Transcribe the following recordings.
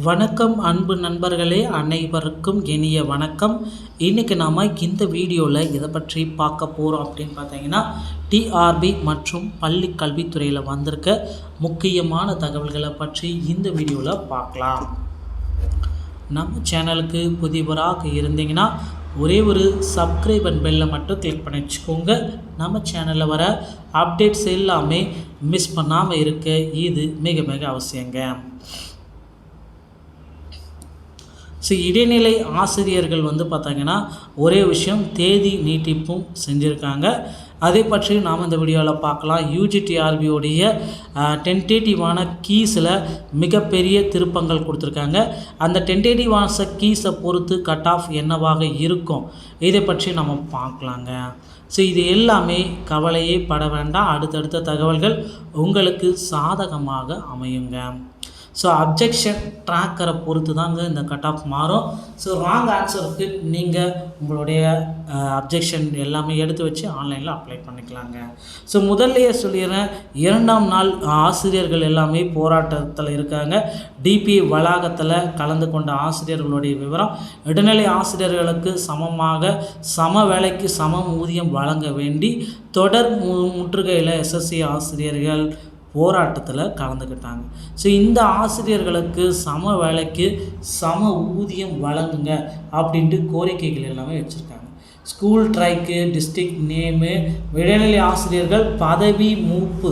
வணக்கம் அன்பு நண்பர்களே அனைவருக்கும் இனிய வணக்கம். இன்றைக்கி நாம் இந்த வீடியோவில் இதை பற்றி பார்க்க போகிறோம் அப்படின்னு பார்த்தீங்கன்னா டிஆர்பி மற்றும் பள்ளி கல்வித்துறையில் வந்திருக்க முக்கியமான தகவல்களை பற்றி இந்த வீடியோவில் பார்க்கலாம். நம்ம சேனலுக்கு புதியவராக இருந்தீங்கன்னா ஒரே ஒரு சப்ஸ்கிரைப் அண்ட் பெல்லை மட்டும் கிளிக் பண்ணி வச்சுக்கோங்க. நம்ம சேனலில் வர அப்டேட்ஸ் எல்லாமே மிஸ் பண்ணாமல் இருக்க இது மிக மிக அவசியங்க. ஸோ இடைநிலை ஆசிரியர்கள் வந்து பார்த்தாங்கன்னா ஒரே விஷயம் தேதி நீட்டிப்பும் செஞ்சுருக்காங்க. அதை பற்றி நாம் இந்த வீடியோவில் பார்க்கலாம் யூஜிடிஆர்பியோடைய டென்டேட்டிவான கீஸில் மிகப்பெரிய திருப்பங்கள் கொடுத்துருக்காங்க. அந்த டென்டேட்டிவான கீஸை பொறுத்து கட் ஆஃப் என்னவாக இருக்கும்? இதை பற்றி நம்ம பார்க்கலாங்க ஸோ இது எல்லாமே கவலையே பட வேண்டாம். அடுத்தடுத்த தகவல்கள் உங்களுக்கு சாதகமாக அமையுங்க. ஸோ அப்ஜெக்ஷன் ட்ராக்கரை பொறுத்து தாங்க இந்த கட் ஆஃப் மாறும் ஸோ ராங் ஆன்சருக்கு நீங்கள் உங்களுடைய அப்ஜெக்ஷன் எல்லாமே எடுத்து வச்சு ஆன்லைனில் அப்ளை பண்ணிக்கலாங்க. ஸோ முதல்லையே சொல்லிடுறேன். இரண்டாம் நாள் ஆசிரியர்கள் எல்லாமே போராட்டத்தில் இருக்காங்க. டிபி வளாகத்தில் கலந்து கொண்ட ஆசிரியர்களுடைய விவரம் இடைநிலை ஆசிரியர்களுக்கு சமமாக சம வேலைக்கு சம ஊதியம் வழங்க வேண்டி தொடர் மு முற்றுகையில் எஸ்எஸ்சி ஆசிரியர்கள் போராட்டத்தில் கலந்துக்கிட்டாங்க ஸோ இந்த ஆசிரியர்களுக்கு சம வேலைக்கு சம ஊதியம் வழங்குங்க அப்படின்ட்டு கோரிக்கைகள் எல்லாமே வச்சுருக்காங்க. ஸ்கூல் ட்ரைக்கு டிஸ்ட்ரிக்ட் நேமு இடைநிலை ஆசிரியர்கள் பதவி மூப்பு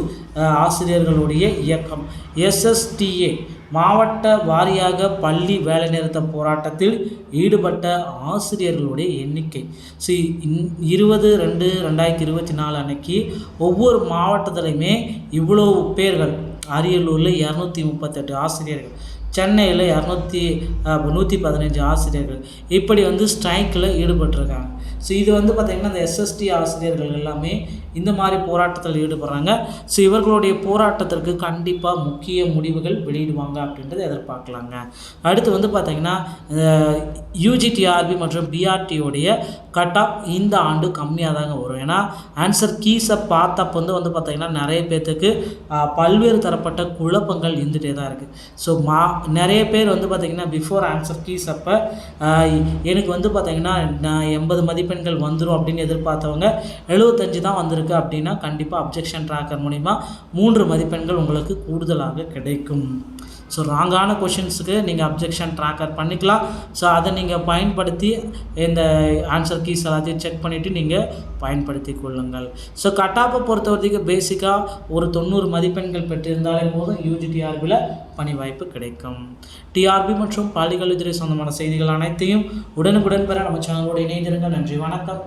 ஆசிரியர்களுடைய இயக்கம். எஸ்எஸ்டிஏ மாவட்ட வாரியாக பள்ளி வேலைநிறுத்த போராட்டத்தில் ஈடுபட்ட ஆசிரியர்களுடைய எண்ணிக்கை. ஸோ இருபது ரெண்டு ரெண்டாயிரத்தி இருபத்தி நாலு அன்னைக்கு ஒவ்வொரு மாவட்டத்துலையுமே இவ்வளோ பேர்கள் அரியலூரில் இரநூத்தி முப்பத்தெட்டு ஆசிரியர்கள். சென்னையில் இரநூத்தி நூற்றி பதினஞ்சு ஆசிரியர்கள். இப்படி வந்து ஸ்ட்ரைக்கில் ஈடுபட்டிருக்காங்க. ஸோ இது வந்து பார்த்திங்கன்னா இந்த எஸ்எஸ்டி ஆசிரியர்கள் எல்லாமே இந்த மாதிரி போராட்டத்தில் ஈடுபடுறாங்க. ஸோ இவர்களுடைய போராட்டத்திற்கு கண்டிப்பாக முக்கிய முடிவுகள் வெளியிடுவாங்க அப்படின்றத எதிர்பார்க்கலாங்க. அடுத்து வந்து பார்த்திங்கன்னா யூஜிடிஆர்பி மற்றும் பிஆர்டியோடைய கட் ஆஃப் இந்த ஆண்டு கம்மியாக தாங்க வரும். ஏன்னா ஆன்சர் கீஸை பார்த்தப்போ வந்து வந்து பார்த்திங்கன்னா நிறைய பேர்த்துக்கு பல்வேறு தரப்பட்ட குழப்பங்கள் இருந்துகிட்டே தான் இருக்குது ஸோ மா நிறைய பேர் வந்து பார்த்திங்கன்னா பிஃபோர் ஆன்சர் கீஸ் அப்போ எனக்கு வந்து பார்த்திங்கன்னா நான் எண்பது மதிப்பெண்கள் வந்துடும் அப்படின்னு எதிர்பார்த்தவங்க எழுபத்தஞ்சு தான் வந்திருக்கு அப்படின்னா கண்டிப்பாக அப்ஜெக்ஷன் ட்ராக்கர் மூலிமா மூன்று மதிப்பெண்கள் உங்களுக்கு கூடுதலாக கிடைக்கும். ஸோ ராங்கான கொஷின்ஸுக்கு நீங்கள் அப்ஜெக்ஷன் ட்ராக்கர் பண்ணிக்கலாம். ஸோ அதை நீங்கள் பயன்படுத்தி இந்த ஆன்சர் கீஸ் எல்லாத்தையும் செக் பண்ணிவிட்டு நீங்கள் பயன்படுத்தி கொள்ளுங்கள். ஸோ கட்டாப்பை பொறுத்த வரைக்கும் பேசிக்காக ஒரு தொண்ணூறு மதிப்பெண்கள் பெற்றிருந்தாலே போதும் யூஜிடிஆர்பியில் பணி வாய்ப்பு கிடைக்கும். டிஆர்பி மற்றும் பள்ளிக்கல்வித்துறை சொந்தமான செய்திகள் அனைத்தையும் உடனுக்குடன் பெற நம்ம சேனலோடு இணைந்திருங்கள். நன்றி வணக்கம்.